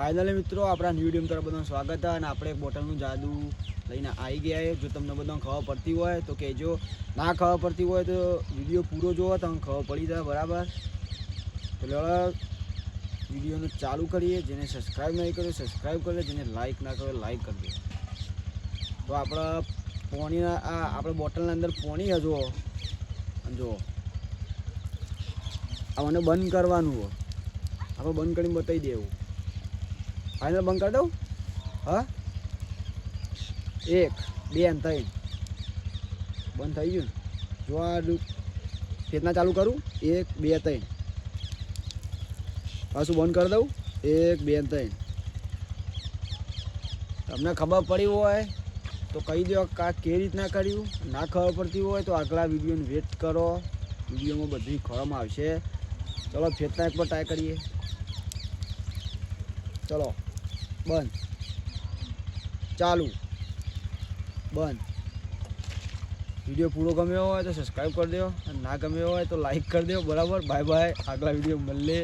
Finally મિત્રો, આપણા new video તરફ બધાનું સ્વાગત અને આપણે એક બોટલનું જાદુ લઈને આવી ગયા છે. જો તમને બધાને ખબર પડતી હોય તો કહેજો. ના ખબર પડતી હોય તો વીડિયો પૂરો જોવો, તમને ખબર પડી જાય, બરાબર? તો ચલો, વિડીયોને ચાલુ કરીએ. જેને સબસ્ક્રાઈબ નહીં કર્યો સબસ્ક્રાઈબ કરી જેને લાઈક ના કર્યો લાઈક કરી તો આપણે પોણીના આ આપણે બોટલના અંદર પોણી હજુ આ મને બંધ કરવાનું હોય આપણે બંધ કરીને બતાવી દેવું. ફાઇનલ બંધ કરી દઉં? હા? એક, બે અને ત્રણ. બંધ થઈ ગયું જો આ ફેતના ચાલુ કરું. એક, બે, ત્રણ. પાછું બંધ કરી દઉં? એક, બે ત્રણ. તમને ખબર પડી હોય તો કહી દો કે કેવી રીતના કર્યું? ના ખબર પડતી હોય તો આગલા વિડીયોને વેટ કરો. વિડીયોમાં બધી ખવામાં આવશે. ચલો ફેતના એક પર ટ્રાય કરીએ. ચલો. બંધ. ચાલુ. બંધ. વીડિયો પૂરો ગમ્યો હોય તો સબસ્ક્રાઈબ કરી દો અને ના ગમ્યો હોય તો લાઈક કરી દો બરાબર? બાય બાય આગલા વીડિયો મળીએ.